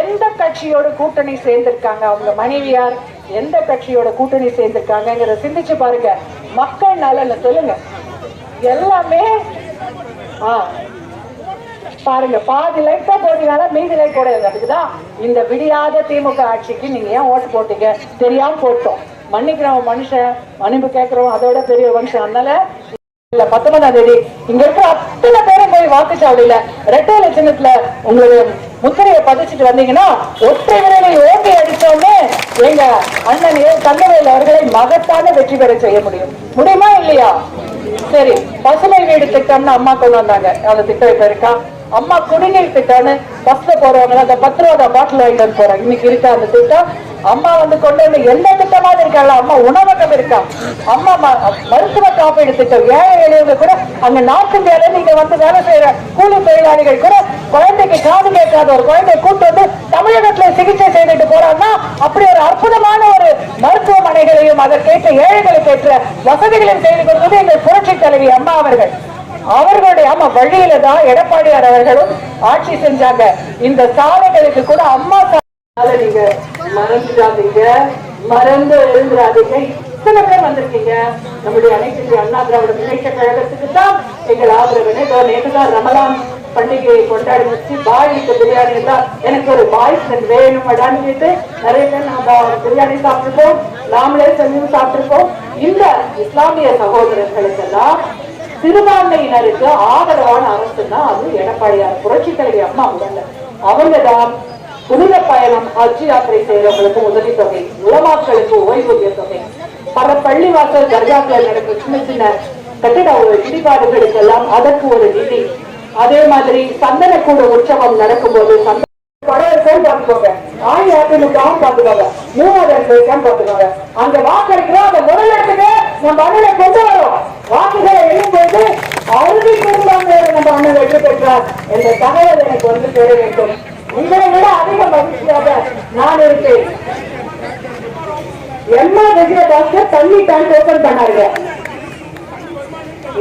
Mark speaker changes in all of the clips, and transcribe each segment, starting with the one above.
Speaker 1: எந்த கட்சியோட கூட்டணி சேர்ந்திருக்காங்க? அவங்க மனைவியார் எந்த கட்சியோட கூட்டணி சேர்ந்திருக்காங்கிற சிந்திச்சு பாருங்க. மக்கள் நலன்ல சொல்லுங்க. எல்லாமே பாருங்க. பாதி லைஃப் தான் மீதி லைட் போடாது அதுக்குதான் இந்த விடியாத திமுக ஆட்சிக்கு நீங்க ஏன் ஓட்டு போட்டீங்க? தெரியாம போட்டோம். மன்னிக்கிறவன் மனுஷன். மன்னிப்பு கேட்கிறோம். அதோட பெரிய மனுஷன். அதனால இல்ல பத்தொன்பதாம் தேதி இங்க இருக்கிற அத்தனை பேரும் போய் வாக்குச்சாவடியில ரெட்டை லட்சணத்துல உங்களுக்கு முத்திரையை பதிச்சுட்டு வந்தீங்கன்னா ஒற்றை விரைவை ஓங்கி அடிச்சோடனே எங்க அண்ணன் ஏ தங்கவேல் அவர்களை மகத்தான வெற்றி பெற செய்ய முடியும். முடியுமா இல்லையா? சரி பசுமை வீடு திட்டம்னு அம்மா கொண்டு வந்தாங்க. அந்த திட்டம் இப்ப இருக்கா? அம்மா குடிநீர் திட்டம்னு பஸ்ல போறவங்க அந்த பத்து ரூபா பாட்டில் வாங்கிட்டு வந்து போறாங்க. இன்னைக்கு இருக்கா அந்த திட்டம்? அம்மா வந்து கொண்டு வந்து எந்த திட்டமாவது இருக்காங்களா அம்மா உணவகம் இருக்கா? அம்மா மருத்துவ காப்பீடு திட்டம். ஏழை எளியவங்க கூட அங்க நார்த் இந்தியால நீங்க வந்து வேலை செய்யற கூலி தொழிலாளிகள் கூட குழந்தைக்கு காது கேட்காத ஒரு குழந்தைய கூட்டு வந்து தமிழகத்துல சிகிச்சை செய்துட்டு போறாங்கன்னா அப்படி ஒரு அற்புதமான ஒரு மருத்துவமனைகளையும் அதற்கேற்ற ஏழைகளுக்கு ஏற்ற வசதிகளையும் செய்து கொடுத்தது எங்கள் புரட்சி தலைவி அம்மா அவர்கள். அவர்களுடைய ஆமா வழியில தான் எடப்பாடியார் அவர்களும் ஆட்சி செஞ்சாங்க. இந்த சாலைகளுக்கு கூட அம்மா அதனால நீங்க மறந்துடாதீங்க. மறந்து எழுந்துடாதீங்க. இத்தனை பேர் வந்திருக்கீங்க. நம்முடைய அனைத்து அண்ணா திராவிட முன்னேற்ற கழகத்துக்கு தான் எங்கள் ஆதரவு இதோ நேற்று தான் ரமலான் பண்டிகையை கொண்டாடி முடிச்சு பாய் பிரியாணி தான். எனக்கு ஒரு பாய் ஃப்ரெண்ட் வேணும் அடான்னு கேட்டு நிறைய பேர் நம்ம பிரியாணி சாப்பிட்டுருக்கோம். நாமளே செஞ்சு சாப்பிட்டுருக்கோம். இந்த இஸ்லாமிய சகோதரர்களுக்கெல்லாம் சிறுபான்மையினருக்கு ஆதரவான அரசு தான் அது எடப்பாடியார் புரட்சி தலைவி அம்மா முதல்ல. அவங்க தான் புனித பயணம் ஹஜ் யாத்திரை செய்யறவங்களுக்கு உதவி தொகை உலமாக்களுக்கு ஓய்வூதிய தொகை. பல பள்ளிவாசல் தர்காக்கள் நடக்கும். சின்ன சின்ன கட்டிட ஒரு இடிபாடுகளுக்கு எல்லாம் அதற்கு ஒரு நிதி. அதே மாதிரி சந்தனக்கூட உற்சவம் நடக்கும்போது சந்தன படம் இருக்கான்னு பாத்துக்கோங்க அஇஅதிமுகவும் பாத்துக்கோங்க மூணாவது இடத்துல இருக்கான்னு பாத்துக்கோங்க அந்த வாக்களிக்கிறோம் அந்த முதல் இடத்துக்கு நம்ம அண்ணனை கொண்டு வரோம். வாக்குகளை எண்ணும் போது அறுதி பெரும்பான்மையோட நம்ம அண்ணன் வெற்றி பெற்றார் என்ற தகவல் எனக்கு வந்து சேர வேண்டும். உங்களை விட அதிக மகிழ்ச்சியாக நான் இருக்கேன். எம்மா டாக்டர் தண்ணி டேங்க் ஓபன் பண்ணாருங்க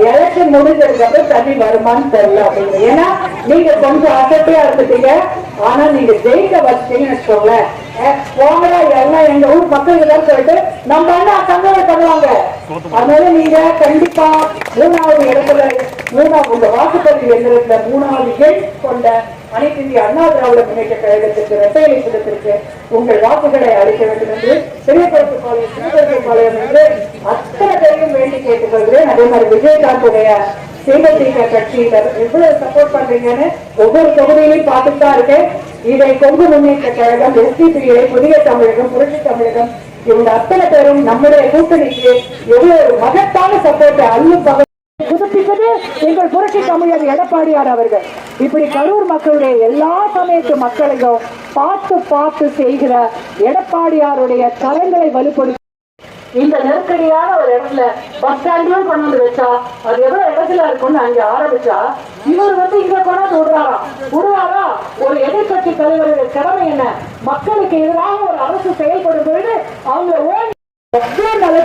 Speaker 1: எலெக்ஷன் முடிஞ்சதுக்கு அப்புறம் தண்ணி வருமான்னு தெரியல அப்படின்னு ஏன்னா நீங்க கொஞ்சம் அசட்டியா இருந்துட்டீங்க. ஆனா நீங்க ஜெயிக்க வச்சீங்கன்னு வச்சுக்கோங்களேன் போங்கடா எல்லாம் எங்க ஊர் மக்கள் எல்லாம் சொல்லிட்டு நம்ம அண்ணா சந்தோஷம் பண்ணுவாங்க. அதனால நீங்க கண்டிப்பா மூணாவது இடத்துல மூணாவது உங்க வாக்குப்பதிவு எந்திரத்துல மூணாவது எண் கொண்ட அனைத்து இந்திய அண்ணா திராவிட முன்னேற்ற கழகத்திற்கு இரட்டையலை சின்னத்திற்கு உங்கள் வாக்குகளை அளிக்க வேண்டும் என்று பெரியபுரத்துப்பாளையம் சிவபெருமாளையம் என்று அத்தனை பேரையும் வேண்டி கேட்டுக்கொள்கிறேன். அதே மாதிரி விஜயகாந்துடைய தேமுதிக கட்சியினர் எவ்வளவு சப்போர்ட் பண்றீங்கன்னு ஒவ்வொரு தொகுதியிலையும் பார்த்துட்டு தான் இருக்கேன். இதை கொங்கு முன்னேற்ற கழகம் எஸ்டிபிஐ புதிய தமிழகம் புரட்சி தமிழகம் இவங்க அத்தனை பேரும் நம்முடைய கூட்டணிக்கு எவ்வளவு மகத்தான சப்போர்ட்டை அள்ளும் பகை எங்கள் புரட்சி தமிழர் எடப்பாடியார் அவர்கள். இப்படி கரூர் மக்களுடைய எல்லா சமயத்து மக்களையும் பார்த்து பார்த்து செய்கிற எடப்பாடியாருடைய கரங்களை வலுப்படுத்தி இந்த நெருக்கடியான ஒரு இடத்துல பஸ் ஸ்டாண்டையும் கொண்டு வந்து வச்சா அது எவ்வளவு இடத்துல இருக்கும்னு அங்க ஆரம்பிச்சா இவர் வந்து இங்க கொண்டாந்து விடுறாராம் விடுறாரா? ஒரு எதிர்கட்சி தலைவருடைய கடமை என்ன? மக்களுக்கு எதிராக ஒரு அரசு செயல்படும் பொழுது அவங்க ஓடி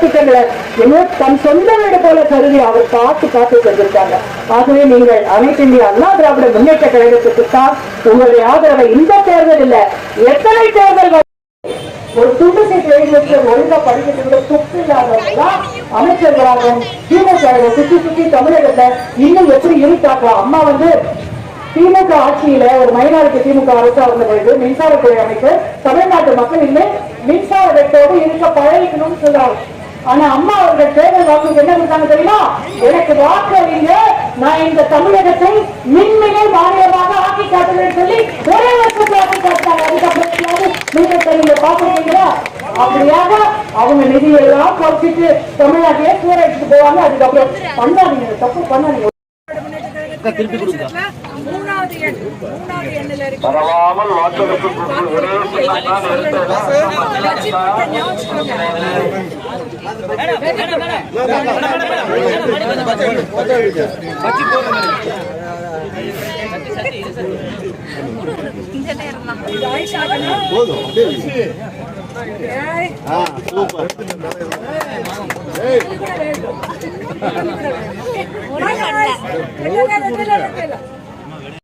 Speaker 1: எவ்வளவு என்ன தன் சொந்த வீடு போல கருதி அவர் பார்த்து பார்த்து செஞ்சிருக்காங்க ஆகவே நீங்கள் அனைத்து இந்திய அண்ணா திராவிட முன்னேற்ற கழகத்துக்கு தான் உங்களுடைய ஆதரவை இந்த தேர்தல் இல்ல எத்தனை தேர்தல் ஒரு துண்டு சீட்டு ஒழுங்கா படிக்கிறது துப்பு அமைச்சர்களாகவும் திமுக சுத்தி சுத்தி தமிழகத்தை இன்னும் எப்படி இருக்காக்கலாம் அம்மா வந்து திமுக ஆட்சியில ஒரு மைனாரிட்டி திமுக அரசா இருந்த பொழுது மின்சாரத்துறை அமைச்சர் தமிழ்நாட்டு மக்கள் இன்னும் மின்சார வெட்டோடு இருக்க பழகிக்கணும்னு சொல்றாங்க. ஆனா அம்மா அவர்கள் தேர்தல் வாக்கு என்ன கொடுத்தாங்க தெரியுமா? எனக்கு வாக்கு நான் இந்த தமிழகத்தை மின்மிகை மாநிலமாக ஆக்கி காட்டுவேன் சொல்லி ஒரே வருஷத்துல ஆக்கி காட்டாங்க அதுக்கப்புறம் நீங்க நீங்க பாத்துருக்கீங்களா அப்படியாக அவங்க நிதியெல்லாம் குறைச்சிட்டு தமிழ்நாட்டையே சூறையிட்டு போவாங்க. அதுக்கப்புறம் பண்ணாதீங்க. தப்பு பண்ணாதீங்க.
Speaker 2: மூணாவது எண் மூணாவது எண்ணில் இருக்கு.
Speaker 3: பரவாமல் வாக்கெடுப்பு
Speaker 2: ஏய்,